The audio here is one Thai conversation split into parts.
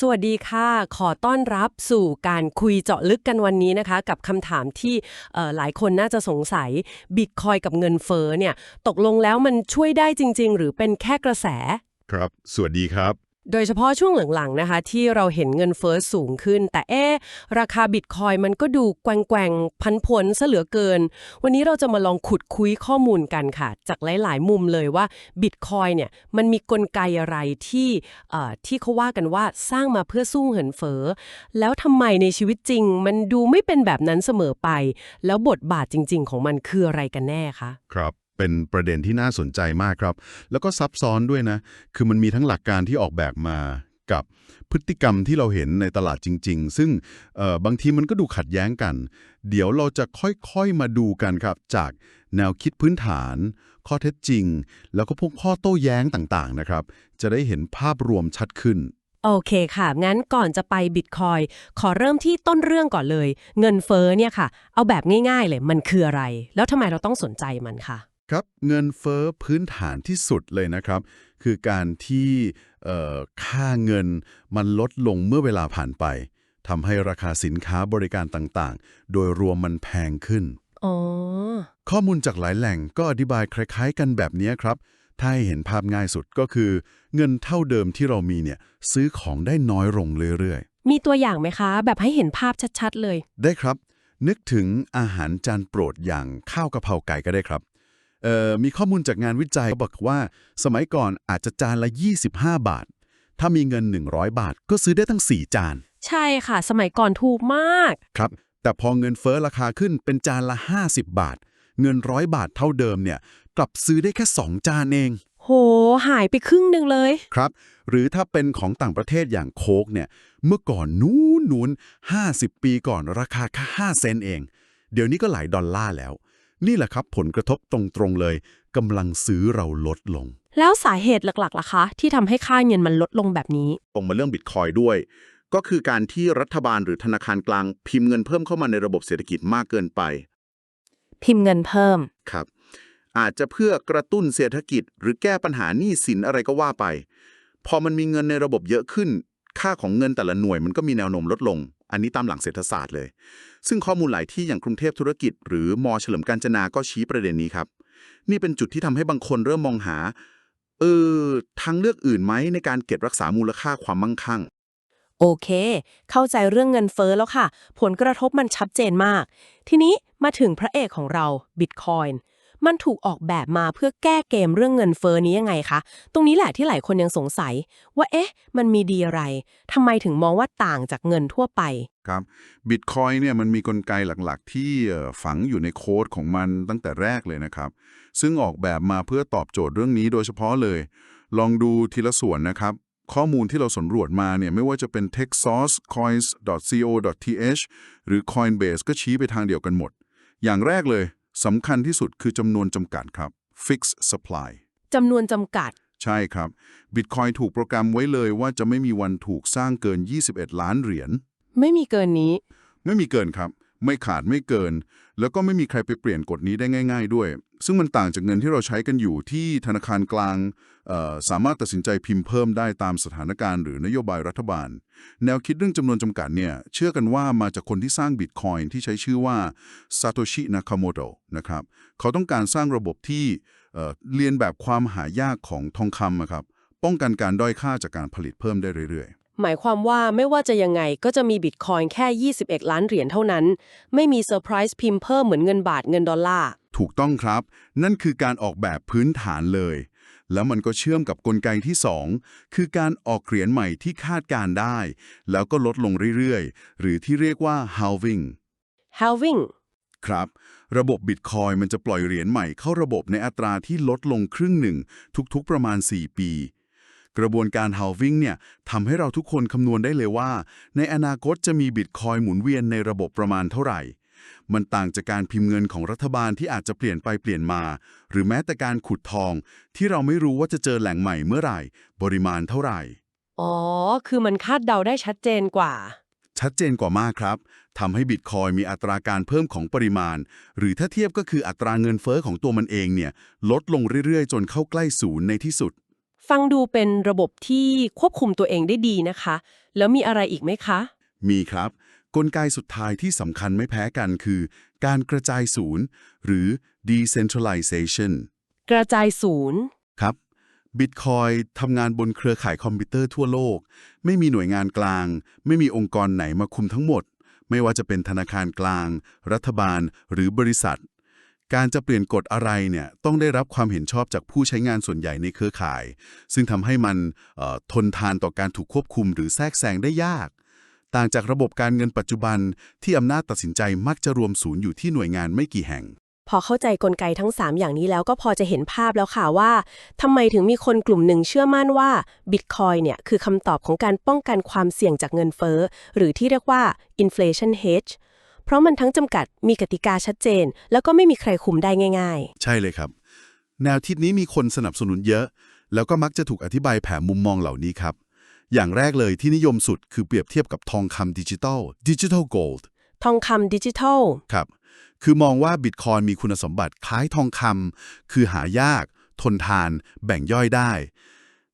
สวัสดีค่ะ ขอต้อนรับสู่การคุยเจาะลึกกันวันนี้นะคะ กับคำถามที่หลายคนน่าจะสงสัยบิตคอยกับเงินเฟ้อเนี่ย ตกลงแล้วมันช่วยได้จริง ๆ หรือเป็นแค่กระแส ครับ สวัสดีครับ โดยเฉพาะช่วงหลังๆนะคะ ที่เราเห็นเงินเฟ้อสูงขึ้น แต่เอ๊ราคาบิตคอยมันก็ดูแกว่งๆ พันผลซะเหลือเกิน วันนี้เราจะมาลองขุดคุยข้อมูลกันค่ะ จากหลายๆ มุมเลยว่าบิตคอยเนี่ยมันมีกลไกอะไรที่เอ่อที่เขาว่ากันว่าสร้างมาเพื่อสู้เหินเฟ้อแล้วทำไมในชีวิตจริง มันดูไม่เป็นแบบนั้นเสมอไป แล้วบทบาทจริง ๆ ของมันคืออะไรกันแน่คะครับ เป็นประเด็นที่น่าสนใจมากครับ แล้วก็ซับซ้อนด้วยนะ คือมันมีทั้งหลักการที่ออกแบบมากับพฤติกรรมที่เราเห็นในตลาดจริง ๆ ซึ่งเอ่อบางทีมันก็ดูขัดแย้งกัน เดี๋ยวเราจะค่อยๆมาดูกันครับ จากแนวคิดพื้นฐาน ข้อเท็จจริง แล้วก็พวกข้อโต้แย้งต่างๆนะครับ จะได้เห็นภาพรวมชัดขึ้น โอเคค่ะ งั้นก่อนจะไปบิตคอยขอเริ่มที่ต้นเรื่องก่อนเลย เงินเฟ้อเนี่ยค่ะ เอาแบบง่ายๆเลยมันคืออะไร แล้วทำไมเราต้องสนใจมันค่ะ ครับเงินเฟ้อพื้นฐานที่สุดเลยนะครับ คือการที่เอ่อค่าเงินมันลดลงเมื่อเวลาผ่านไปทำให้ราคาสินค้าบริการต่างๆ โดยรวมมันแพงขึ้นอ๋อข้อมูลจากหลายแหล่งก็อธิบายคล้าย ๆ กันแบบนี้ครับ ถ้าให้เห็นภาพง่ายสุดก็คือ เงินเท่าเดิมที่เรามีเนี่ยซื้อของได้น้อยลงเรื่อยๆ มีตัวอย่างไหมคะ แบบให้เห็นภาพชัดๆเลย ได้ครับ นึกถึงอาหารจานโปรดอย่างข้าวกะเพราไก่ก็ได้ครับเอ่อ มีข้อมูลจากงานวิจัยบอกว่า สมัยก่อนอาจจะจานละ 25 บาท ถ้ามีเงิน 100 บาท ก็ซื้อได้ทั้ง 4 จาน ใช่ค่ะ สมัยก่อนถูกมาก ครับ แต่พอเงินเฟ้อราคาขึ้นเป็นจานละ 50 บาท เงินร้อยบาทเท่าเดิมเนี่ย กลับซื้อได้แค่ 2 จานเอง โห หายไปครึ่งหนึ่งเลย ครับ หรือถ้าเป็นของต่างประเทศอย่างโค้กเนี่ย เมื่อก่อนนู้นนู้น50 ปีก่อนราคาแค่5เซนต์เอง เดี๋ยวนี้ก็หลายดอลลาร์แล้ว นี่แหละครับผลกระทบตรงๆเลยกำลังซื้อเราลดลง แล้วสาเหตุหลักๆล่ะคะ ที่ทำให้ค่าเงินมันลดลงแบบนี้ตรงมาเรื่องบิตคอยด้วย ก็คือการที่รัฐบาลหรือธนาคารกลางพิมพ์เงินเพิ่มเข้ามาในระบบเศรษฐกิจมากเกินไปพิมพ์เงินเพิ่ม ครับ อาจจะเพื่อกระตุ้นเศรษฐกิจ หรือแก้ปัญหาหนี้สินอะไรก็ว่าไป พอมันมีเงินในระบบเยอะขึ้น ค่าของเงินแต่ละหน่วยมันก็มีแนวโน้มลดลง อันนี้ตามหลังเศรษฐศาสตร์เลย ซึ่งข้อมูลหลายที่อย่างกรุงเทพธุรกิจ หรือมอเฉลิมกาญจนาก็ชี้ประเด็นนี้ครับ นี่เป็นจุดที่ทำให้บางคนเริ่มมองหา เออทางเลือกอื่นไหมในการเก็บรักษามูลค่าความมั่งคั่ง โอเค เข้าใจเรื่องเงินเฟ้อแล้วค่ะ ผลกระทบมันชัดเจนมาก ทีนี้มาถึงพระเอกของเราบิตคอยน์ มันถูกออกแบบมาเพื่อแก้เกมเรื่องเงินเฟอ้อนี้ยังไงคะ ตรงนี้แหละที่หลายคนยังสงสัย ว่าเอ๊ะ มันมีดีอะไรทำไมถึงมองว่าต่างจากเงินทั่วไปครับบิตคอยเนี่ยมันมีกลไกหลักๆ ที่ฝังอยู่ในโค้ดของมันตั้งแต่แรกเลยนะครับ ซึ่งออกแบบมาเพื่อตอบโจทย์เรื่องนี้โดยเฉพาะเลย ลองดูทีละส่วนนะครับข้อมูลที่เราสำรวจมาเนี่ยไม่ว่าจะเป็น textsource coins.co.th หรือ coinbase ก็ชี้ไปทางเดียวกันหมด อย่างแรกเลย สำคัญที่สุดคือจำนวนจำกัดครับ fixed supply จำนวนจำกัด ใช่ครับ Bitcoin ถูกโปรแกรมไว้เลยว่าจะไม่มีวันถูกสร้างเกิน 21 ล้านเหรียญ ไม่มีเกินนี้ ไม่มีเกินครับ ไม่ขาดไม่เกิน แล้วก็ไม่มีใครไปเปลี่ยนกฎนี้ได้ง่าย ๆ ด้วย ซึ่งมันต่างจากเงินที่เราใช้กันอยู่ที่ธนาคารกลางสามารถตัดสินใจพิมพ์เพิ่มได้ตามสถานการณ์หรือนโยบายรัฐบาล แนวคิดเรื่องจำนวนจำกัดเนี่ยเชื่อกันว่ามาจากคนที่สร้างบิตคอยน์ที่ใช้ชื่อว่าซาโตชินากาโมโตะนะครับเขาต้องการสร้างระบบที่เเรียนแบบความหายากของทองคำอะครับป้องกันการด้อยค่าจากการผลิตเพิ่มได้เรื่อยๆ หมายความว่าไม่ว่าจะยังไงก็จะมีบิตคอยน์แค่ 21 ล้านเหรียญเท่านั้น ไม่มีเซอร์ไพรส์พิมพ์เพิ่มเหมือนเงินบาทเงินดอลลาร์ ถูกต้องครับ นั่นคือการออกแบบพื้นฐานเลย แล้วมันก็เชื่อมกับกลไกที่ 2 คือการออกเหรียญใหม่ที่คาดการณ์ได้ แล้วก็ลดลงเรื่อยๆ หรือที่เรียกว่า halving halving ครับ ระบบบิตคอยมันจะปล่อยเหรียญใหม่เข้าระบบในอัตราที่ลดลงครึ่งหนึ่ง ทุกๆประมาณ 4 ปี กระบวนการ halving เนี่ยทำให้เราทุกคนคำนวณได้เลยว่า ในอนาคตจะมีบิตคอยหมุนเวียนในระบบประมาณเท่าไหร่ มันต่างจากการพิมพ์เงินของรัฐบาลที่อาจจะเปลี่ยนไปเปลี่ยนมา หรือแม้แต่การขุดทอง ที่เราไม่รู้ว่าจะเจอแหล่งใหม่เมื่อไหร่ ปริมาณเท่าไหร่ อ๋อ คือมันคาดเดาได้ชัดเจนกว่าชัดเจนกว่ามากครับ ทำให้บิตคอยมีอัตราการเพิ่มของปริมาณ หรือถ้าเทียบก็คืออัตราเงินเฟอ้อของตัวมันเองเนี่ย ลดลงเรื่อยๆ จนเข้าใกล้ศูนย์ในที่สุด ฟัฟังดูเป็นระบบที่ควบคุมตัวเองได้ดีนะคะ แล้วมีอะไรอีกไหมคะ มีครับ กลไกสุดท้ายที่สำคัญไม่แพ้กันคือ การกระจายศูนย์ หรือ decentralization กระจายศูนย์ ครับ Bitcoin ทำงานบนเครือข่ายคอมพิวเตอร์ทั่วโลก ไม่มีหน่วยงานกลาง ไม่มีองค์กรไหนมาคุมทั้งหมด ไม่ว่าจะเป็นธนาคารกลาง รัฐบาล หรือบริษัท การจะเปลี่ยนกฎอะไรเนี่ยต้องได้รับความเห็นชอบจากผู้ใช้งานส่วนใหญ่ในเครือข่าย ซึ่งทำให้มันทนทานต่อการถูกควบคุมหรือแทรกแซงได้ยาก ต่างจากระบบการเงินปัจจุบันที่อำนาจตัดสินใจมักจะรวมศูนย์อยู่ที่หน่วยงานไม่กี่แห่ง พอเข้าใจกลไกทั้ง 3 อย่างนี้แล้วก็พอจะเห็นภาพแล้วค่ะว่าทำไมถึงมีคนกลุ่มหนึ่งเชื่อมั่นว่า Bitcoin เนี่ยคือคำตอบของการป้องกันความเสี่ยงจากเงินเฟ้อหรือที่เรียกว่า inflation hedge เพราะมันทั้งจำกัดมีกติกาชัดเจน แล้วก็ไม่มีใครคุมได้ง่ายใช่เลยครับ แนวคิดนี้มีคนสนับสนุนเยอะ แล้วก็มักจะถูกอธิบายแผ่มุมมองเหล่านี้ครับ อย่างแรกเลยที่นิยมสุดคือเปรียบเทียบกับทองคำดิจิทัลดิจิทัลโกลด์ๆทองคำดิจิทัลครับ คือมองว่าบิตคอยมีคุณสมบัติคล้ายทองคำคือหายาก ทนทาน แบ่งย่อยได้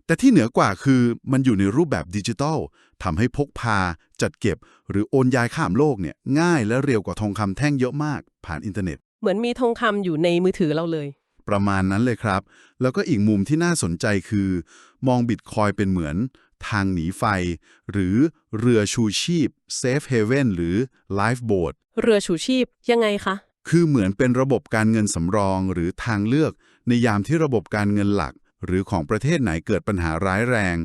แต่ที่เหนือกว่าคือมันอยู่ในรูปแบบดิจิทัลทำให้พกพา จัดเก็บ หรือโอนย้ายข้ามโลกเนี่ยง่ายและเร็วกว่าทองคำแท่งเยอะมาก ผ่านอินเทอร์เน็ต เหมือนมีทองคำอยู่ในมือถือเราเลย ประมาณนั้นเลยครับ แล้วก็อีกมุมที่น่าสนใจคือ มองบิตคอยเป็นเหมือน ทางหนีไฟ หรือเรือชูชีพ Safe Haven หรือ Lifeboat เรือชูชีพยังไงคะ คือเหมือนเป็นระบบการเงินสำรองหรือทางเลือก ในยามที่ระบบการเงินหลัก หรือของประเทศไหนเกิดปัญหาร้ายแรง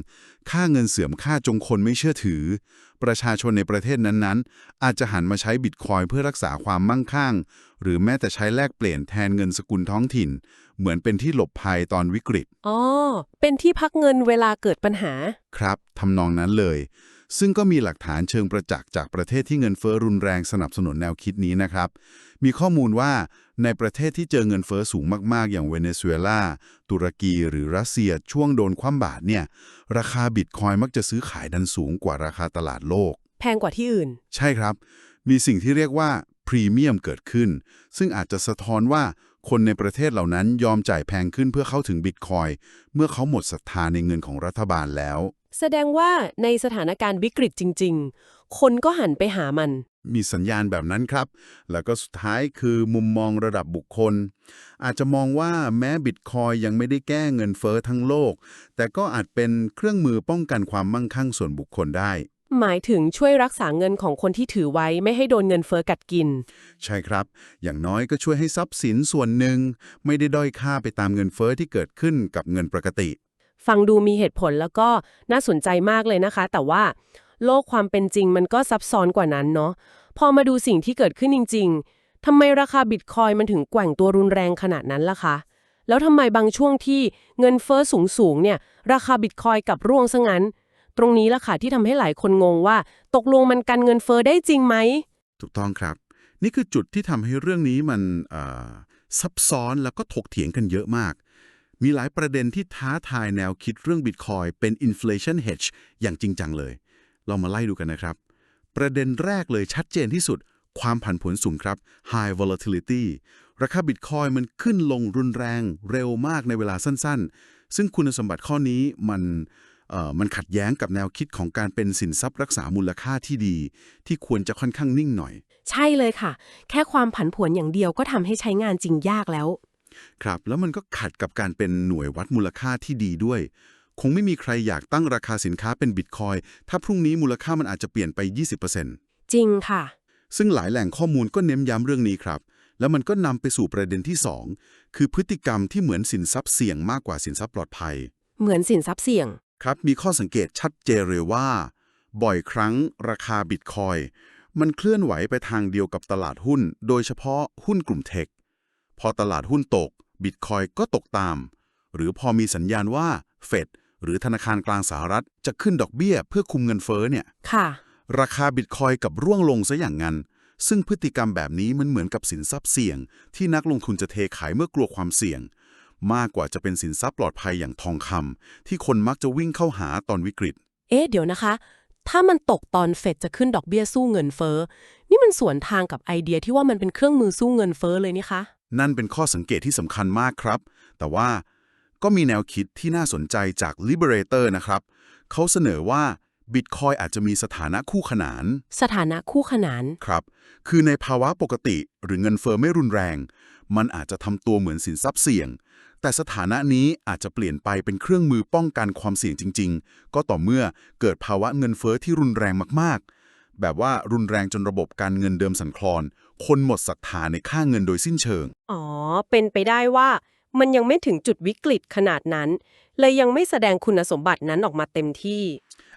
ค่าเงินเสื่อมค่าจงคนไม่เชื่อถือ ประชาชนในประเทศนั้นๆ อาจจะหันมาใช้บิตคอยน์เพื่อรักษาความมั่งคั่ง หรือแม้แต่ใช้แลกเปลี่ยนแทนเงินสกุลท้องถิ่น เหมือนเป็นที่หลบภัยตอนวิกฤต อ๋อ เป็นที่พักเงินเวลาเกิดปัญหา ครับ ทำนองนั้นเลย ซึ่งก็มีหลักฐานเชิงประจักษ์จากประเทศที่เงินเฟ้อรุนแรงสนับสนุนแนวคิดนี้นะครับ มีข้อมูลว่าในประเทศที่เจอเงินเฟ้อสูงมากๆ อย่างเวเนซุเอลา ตุรกี หรือรัสเซียช่วงโดนคว่ำบาตรเนี่ย ราคาบิตคอยน์มักจะซื้อขายดันสูงกว่าราคาตลาดโลก แพงกว่าที่อื่น ใช่ครับ มีสิ่งที่เรียกว่าพรีเมียมเกิดขึ้น ซึ่งอาจจะสะท้อนว่าคนในประเทศเหล่านั้นยอมจ่ายแพงขึ้นเพื่อเข้าถึงบิตคอยน์เมื่อเขาหมดศรัทธาในเงินของรัฐบาลแล้ว แสดงว่าในสถานการณ์วิกฤตจริง ๆ คนก็หันไปหามัน มีสัญญาณแบบนั้นครับ แล้วก็สุดท้ายคือมุมมองระดับบุคคล อาจจะมองว่าแม้บิตคอยยังไม่ได้แก้เงินเฟอ้อทั้งโลก แต่ก็อาจเป็นเครื่องมือป้องกันความมั่งคั่งส่วนบุคคลได้ หมายถึงช่วยรักษาเงินของคนที่ถือไว้ไม่ให้โดนเงินเฟอ้อกัดกิน ใช่ครับ อย่างน้อยก็ช่วยให้ทรัพย์สินส่วนหนึ่ง ไม่ได้ด้อยค่าไปตามเงินเฟอ้อที่เกิดขึ้นกับเงินปกติฟังดูมีเหตุผลแล้วก็น่าสนใจมากเลยนะคะ แต่ว่า โลกความเป็นจริงมันก็ซับซ้อนกว่านั้นเนาะพอมาดูสิ่งที่เกิดขึ้นจริง ๆทำไมราคาบิตคอยมันถึงแกว่งตัวรุนแรงขนาดนั้นล่ะคะแล้วทำไมบางช่วงที่เงินเฟอ้อสูงๆเนี่ย ราคาบิตคอยกลับร่วงซะงั้น ตรงนี้ล่ะค่ะที่ทำให้หลายคนงงว่า ตกลงมันกันเงินเฟอ้อได้จริงไหม ถูกต้องครับ นี่คือจุดที่ทำให้เรื่องนี้มันเอ่อซับซ้อนแล้วก็ถกเถียงกันเยอะมาก มีหลายประเด็นที่ท้าทายแนวคิดเรื่อง Bitcoin เป็น inflation hedge อย่างจริงจังเลย เรามาไล่ดูกันนะครับ ประเด็นแรกเลยชัดเจนที่สุด ความผันผวนสูงครับ high volatility ราคา Bitcoin มันขึ้นลงรุนแรง เร็วมากในเวลาสั้นๆ ซึ่งคุณสมบัติข้อนี้มันเอ่อมันขัดแย้งกับแนวคิดของการเป็นสินทรัพย์รักษามูลค่าที่ดี ที่ควรจะค่อนข้างนิ่งหน่อย ใช่เลยค่ะ แค่ความผันผวนอย่างเดียวก็ทำให้ใช้งานจริงยากแล้ว ครับ แล้วมันก็ขัดกับการเป็นหน่วยวัดมูลค่าที่ดีด้วย คงไม่มีใครอยากตั้งราคาสินค้าเป็นบิตคอยถ้าพรุ่งนี้มูลค่ามันอาจจะเปลี่ยนไป 20%จริงค่ะ ซึ่งหลายแหล่งข้อมูลก็เน้นย้ำเรื่องนี้ครับ แล้วมันก็นำไปสู่ประเด็นที่ 2 คือพฤติกรรมที่เหมือนสินทรัพย์เสี่ยงมากกว่าสินทรัพย์ปลอดภัย เหมือนสินทรัพย์เสี่ยงครับมีข้อสังเกตชัดเจนเลยว่า บ่อยครั้งราคาบิตคอยมันเคลื่อนไหวไปทางเดียวกับตลาดหุ้น โดยเฉพาะหุ้นกลุ่มเทค พอตลาดหุ้นตกบิตคอยก็ตกตาม หรือพอมีสัญญาณว่าเฟด หรือธนาคารกลางสหรัฐจะขึ้นดอกเบี้ยเพื่อคุมเงินเฟ้อเนี่ย ค่ะ ราคาบิตคอยกับร่วงลงซะอย่างนั้น ซึ่งพฤติกรรมแบบนี้มันเหมือนกับสินทรัพย์เสี่ยง ที่นักลงทุนจะเทขายเมื่อกลัวความเสี่ยง มากกว่าจะเป็นสินทรัพย์ปลอดภัยอย่างทองคำที่คนมักจะวิ่งเข้าหาตอนวิกฤต เอ๊ะ เดี๋ยวนะคะ ถ้ามันตกตอนเฟดจะขึ้นดอกเบี้ยสู้เงินเฟ้อ นี่มันสวนทางกับไอเดียที่ว่ามันเป็นเครื่องมือสู้เงินเฟ้อเลยนี่คะ นั่นเป็นข้อสังเกตที่สำคัญมากครับ แต่ว่า ก็มีแนวคิดที่น่าสนใจจาก Liberator นะครับ เขาเสนอว่า Bitcoin อาจจะมีสถานะคู่ขนาน สถานะคู่ขนาน ครับ คือในภาวะปกติหรือเงินเฟอ้อไม่รุนแรง มันอาจจะทำตัวเหมือนสินทรัพย์เสี่ยง แต่สถานะนี้อาจจะเปลี่ยนไปเป็นเครื่องมือป้องกันความเสี่ยงจริง ๆ ก็ต่อเมื่อเกิดภาวะเงินเฟอ้อที่รุนแรงมากๆ แบบว่ารุนแรงจนระบบการเงินเดิมสั่นคลอน คนหมดศรัทธาในค่าเงินโดยสิ้นเชิง อ๋อ เป็นไปได้ว่า มันยังไม่ถึงจุดวิกฤตขนาดนั้น เลยยังไม่แสดงคุณสมบัตินั้นออกมาเต็มที่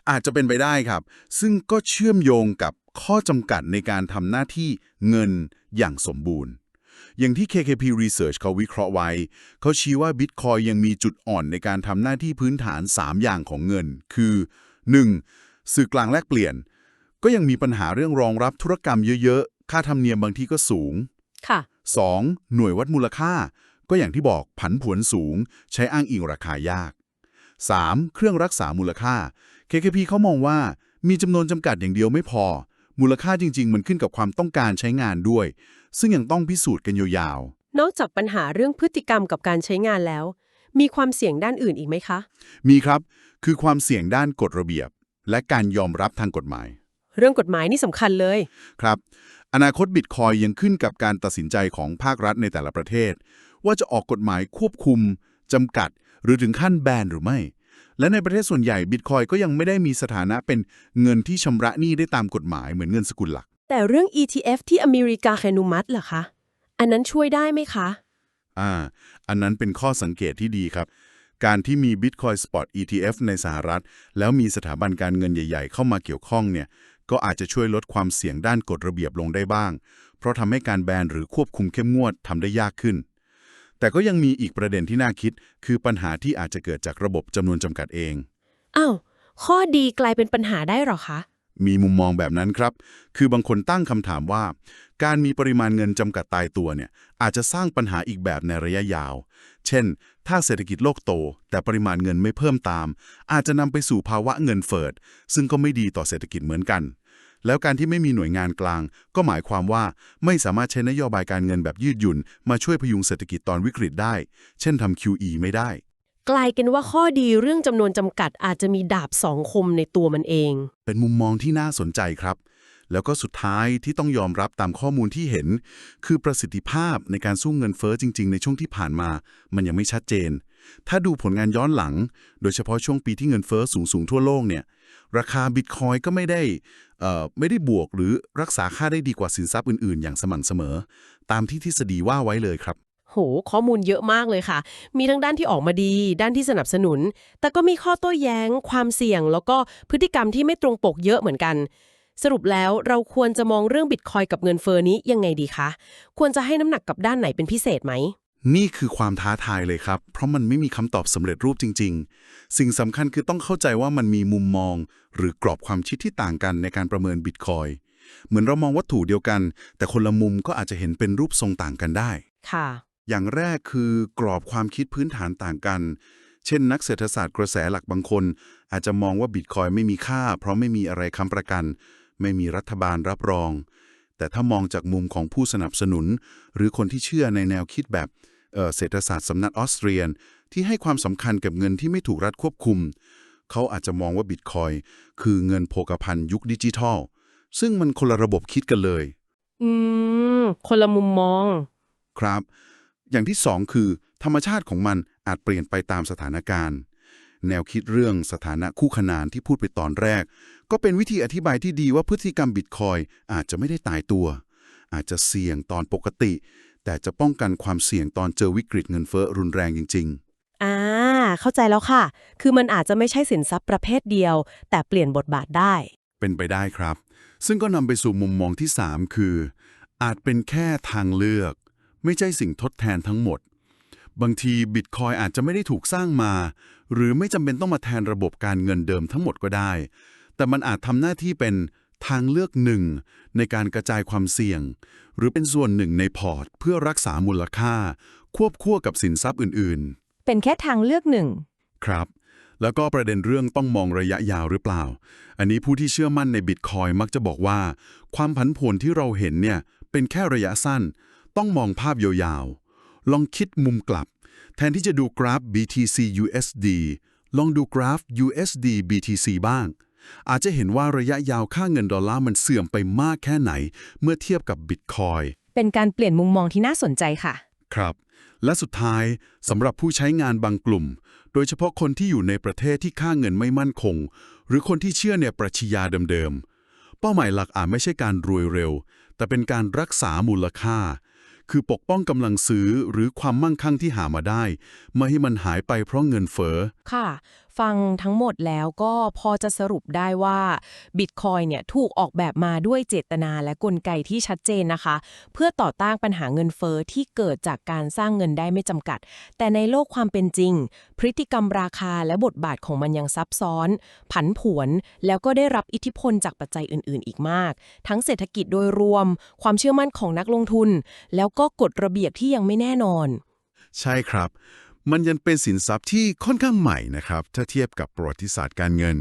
อาจจะเป็นไปได้ครับ ซึ่งก็เชื่อมโยงกับข้อจำกัดในการทำหน้าที่เงินอย่างสมบูรณ์ อย่างที่ KKP Research เขาวิเคราะห์ไว้ เขาชี้ว่า Bitcoin ยังมีจุดอ่อนในการทำหน้าที่พื้นฐาน 3 อย่างของเงิน คือ 1. สื่อกลางแลกเปลี่ยน ก็ยังมีปัญหาเรื่องรองรับธุรกรรมเยอะๆ ค่าธรรมเนียมบางที่ก็สูง ค่ะ 2. หน่วยวัดมูลค่า ก็อย่างที่บอกผันผวนสูง ใช้อ้างอิงราคายาก 3. เครื่องรักษามูลค่า KKP เขามองว่ามีจำนวนจำกัดอย่างเดียวไม่พอ มูลค่าจริง ๆ มันขึ้นกับความต้องการใช้งานด้วย ซึ่งยังต้องพิสูจน์กันยาวนอกจากปัญหาเรื่องพฤติกรรมกับการใช้งานแล้ว มีความเสี่ยงด้านอื่นอีกไหมคะๆมีครับ คือความเสี่ยงด้านกฎระเบียบ และการยอมรับทางกฎหมาย เรื่องกฎหมายนี่สำคัญเลย ครับ อนาคตบิตคอยยังขึ้นกับการตัดสินใจของภาครัฐในแต่ละประเทศว่าจะออกกฎหมายควบคุมจำกัด หรือถึงขั้นแบนหรือไม่ และในประเทศส่วนใหญ่บิตคอยก็ยังไม่ได้มีสถานะเป็นเงินที่ชำระหนี้ได้ตามกฎหมายเหมือนเงินสกุลหลัก แต่เรื่อง ETF ที่อเมริกาแคนุมัติเหรอคะ อันนั้นช่วยได้ไหมคะ อ่า อันนั้นเป็นข้อสังเกตที่ดีครับ การที่มี Bitcoin Spot ETF ในสหรัฐ แล้วมีสถาบันการเงินใหญ่ ๆ เข้ามาเกี่ยวข้องเนี่ยก็อาจจะช่วยลดความเสี่ยงด้านกฎระเบียบลงได้บ้าง เพราะทำให้การแบนหรือควบคุมเข้มงวดทำได้ยากขึ้น แต่ก็ยังมีอีกประเด็นที่น่าคิด คือปัญหาที่อาจจะเกิดจากระบบจำนวนจำกัดเองอ้าวข้อดีกลายเป็นปัญหาได้เหรอคะ มีมุมมองแบบนั้นครับ คือบางคนตั้งคำถามว่า การมีปริมาณเงินจำกัดตายตัวเนี่ย อาจจะสร้างปัญหาอีกแบบในระยะยาว เช่น ถ้าเศรษฐกิจโลกโต แต่ปริมาณเงินไม่เพิ่มตาม อาจจะนำไปสู่ภาวะเงินเฟ้อซึ่งก็ไม่ดีต่อเศรษฐกิจเหมือนกัน แล้วการที่ไม่มีหน่วยงานกลาง ก็หมายความว่าไม่สามารถใช้นโยบายการเงินแบบยืดหยุ่น มาช่วยพยุงเศรษฐกิจตอนวิกฤตได้ เช่นทำ QE ไม่ได้ กลายเป็นว่าข้อดีเรื่องจำนวนจำกัดอาจจะมีดาบสองคมในตัวมันเอง เป็นมุมมองที่น่าสนใจครับ แล้วก็สุดท้ายที่ต้องยอมรับตามข้อมูลที่เห็น คือประสิทธิภาพในการสู้เงินเฟ้อจริง ๆ ในช่วงที่ผ่านมา มันยังไม่ชัดเจน ถ้าดูผลงานย้อนหลัง โดยเฉพาะช่วงปีที่เงินเฟ้อสูงๆทั่วโลกเนี่ย ราคาบิตคอยก็ไม่ได้ไม่ได้บวกหรือรักษาค่าได้ดีกว่าสินทรัพย์อื่นๆ อย่างสม่ำเสมอ ตามที่ทฤษฎีว่าไว้เลยครับ โห ข้อมูลเยอะมากเลยค่ะ มีทั้งด้านที่ออกมาดี ด้านที่สนับสนุน แต่ก็มีข้อโต้แย้ง ความเสี่ยง แล้วก็พฤติกรรมที่ไม่ตรงปกเยอะเหมือนกันสรุปแล้วเราควรจะมองเรื่องบิตคอยกับเงินเฟอ้อนี้ยังไงดีคะ ควรจะให้น้ำหนักกับด้านไหนเป็นพิเศษไหม นี่คือความท้าทายเลยครับ เพราะมันไม่มีคำตอบสำเร็จรูปจริง ๆ สิ่งสำคัญคือต้องเข้าใจว่ามันมีมุมมอง หรือกรอบความคิดที่ต่างกันในการประเมินบิตคอยเหมือนเรามองวัตถุเดียวกัน แต่คนละมุมก็อาจจะเห็นเป็นรูปทรงต่างกันได้ ค่ะ อย่างแรกคือกรอบความคิดพื้นฐานต่างกัน เช่น นักเศรษฐศาสตร์กระแสหลักบางคน อาจจะมองว่าบิตคอยไม่มีค่า เพราะไม่มีอะไรค้ำประกัน ไม่มีรัฐบาลรับรอง แต่ถ้ามองจากมุมของผู้สนับสนุน หรือคนที่เชื่อในแนวคิดแบบ เอ่อเศรษฐศาสตร์สำนักออสเตรียน ที่ให้ความสำคัญกับเงินที่ไม่ถูกรัฐควบคุม เขาอาจจะมองว่าบิตคอยคือเงินโภคภัณฑ์ยุคดิจิทัล ซึ่งมันคนละระบบคิดกันเลย อืม คนละมุมมอง ครับ อย่างที่สองคือ ธรรมชาติของมันอาจเปลี่ยนไปตามสถานการณ์ แนวคิดเรื่องสถานะคู่ขนานที่พูดไปตอนแรก ก็เป็นวิธีอธิบายที่ดีว่าพฤติกรรมบิตคอยอาจจะไม่ได้ตายตัว อาจจะเสี่ยงตอนปกติ แต่จะป้องกันความเสี่ยงตอนเจอวิกฤตเงินเฟ้อรุนแรงจริงอ่า เข้าใจแล้วค่ะ คือมันอาจจะไม่ใช่สินทรัพย์ประเภทเดียว แต่เปลี่ยนบทบาทได้ๆเป็นไปได้ครับ ซึ่งก็นำไปสู่มุมมองที่ 3 คือ อาจเป็นแค่ทางเลือก ไม่ใช่สิ่งทดแทนทั้งหมด บางทีบิตคอยอาจจะไม่ได้ถูกสร้างมา หรือไม่จำเป็นต้องมาแทนระบบการเงินเดิมทั้งหมดก็ได้ แต่มันอาจทำหน้าที่เป็นทางเลือกหนึ่ง ในการกระจายความเสี่ยง หรือเป็นส่วนหนึ่งในพอร์ต เพื่อรักษามูลค่า ควบคู่กับสินทรัพย์อื่นเป็นแค่ทางเลือกหนึ่งๆครับ แล้วก็ประเด็นเรื่องต้องมองระยะยาวหรือเปล่า อันนี้ผู้ที่เชื่อมั่นในบิตคอยมักจะบอกว่า ความผันผวนที่เราเห็นเนี่ยเป็นแค่ระยะสั้น ต้องมองภาพยาวๆลองคิดมุมกลับ แทนที่จะดูกราฟ BTC USD ลองดูกราฟ USD BTC บ้าง อาจจะเห็นว่าระยะยาวค่าเงินดอลลาร์มันเสื่อมไปมากแค่ไหน เมื่อเทียบกับบิตคอยเป็นการเปลี่ยนมุมมองที่น่าสนใจค่ะ ครับ และสุดท้ายสำหรับผู้ใช้งานบางกลุ่ม โดยเฉพาะคนที่อยู่ในประเทศที่ค่าเงินไม่มั่นคง หรือคนที่เชื่อในปรัชญาเดิมๆ เป้าหมายหลักอาจไม่ใช่การรวยเร็ว แต่เป็นการรักษามูลค่า คือปกป้องกำลังซื้อหรือความมั่งคั่งที่หามาได้ ไม่ให้มันหายไปเพราะเงินเฟ้อค่ะ ฟังทั้งหมดแล้วก็พอจะสรุปได้ว่าบิตคอยเนี่ยถูกออกแบบมาด้วยเจตนาและกลไกที่ชัดเจนนะคะ เพื่อต่อต้านปัญหาเงินเฟอ้อที่เกิดจากการสร้างเงินได้ไม่จำกัด แต่ในโลกความเป็นจริง พฤติกรรมราคาและบทบาทของมันยังซับซ้อน ผันผวน แล้วก็ได้รับอิทธิพลจากปัจจัยอื่นๆ อีกมาก ทั้งเศรษฐกิจโดยรวม ความเชื่อมั่นของนักลงทุน แล้วก็กฎระเบียบที่ยังไม่แน่นอน ใช่ครับ มันยังเป็นสินทรัพย์ที่ค่อนข้างใหม่นะครับ ถ้าเทียบกับประวัติศาสตร์การเงิน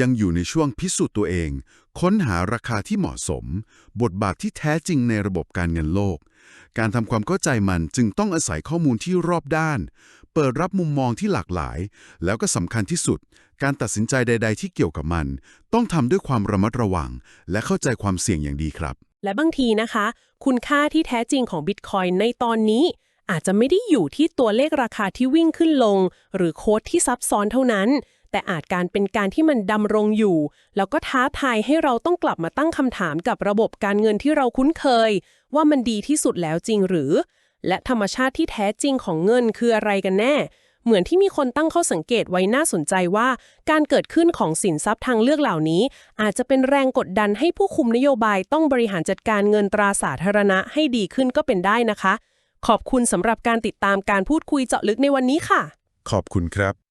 ยังอยู่ในช่วงพิสูจน์ตัวเอง ค้นหาราคาที่เหมาะสม บทบาทที่แท้จริงในระบบการเงินโลก การทำความเข้าใจมันจึงต้องอาศัยข้อมูลที่รอบด้าน เปิดรับมุมมองที่หลากหลาย แล้วก็สำคัญที่สุด การตัดสินใจใด ๆ ที่เกี่ยวกับมัน ต้องทำด้วยความระมัดระวัง และเข้าใจความเสี่ยงอย่างดีครับ และบางทีนะคะ คุณค่าที่แท้จริงของบิตคอยน์ในตอนนี้ อาจจะไม่ได้อยู่ที่ตัวเลขราคาที่วิ่งขึ้นลง หรือโค้ดที่ซับซ้อนเท่านั้น แต่อาจการเป็นการที่มันดำรงอยู่ แล้วก็ท้าทายให้เราต้องกลับมาตั้งคำถามกับระบบการเงินที่เราคุ้นเคย ว่ามันดีที่สุดแล้วจริงหรือ และธรรมชาติที่แท้จริงของเงินคืออะไรกันแน่เหมือนที่มีคนตั้งข้อสังเกตไว้น่าสนใจว่า การเกิดขึ้นของสินทรัพย์ทางเลือกเหล่านี้ อาจจะเป็นแรงกดดันให้ผู้คุมนโยบายต้องบริหารจัดการเงินตราสาธารณะให้ดีขึ้นก็เป็นได้นะคะ ขอบคุณสำหรับการติดตามการพูดคุยเจาะลึกในวันนี้ค่ะ ขอบคุณครับ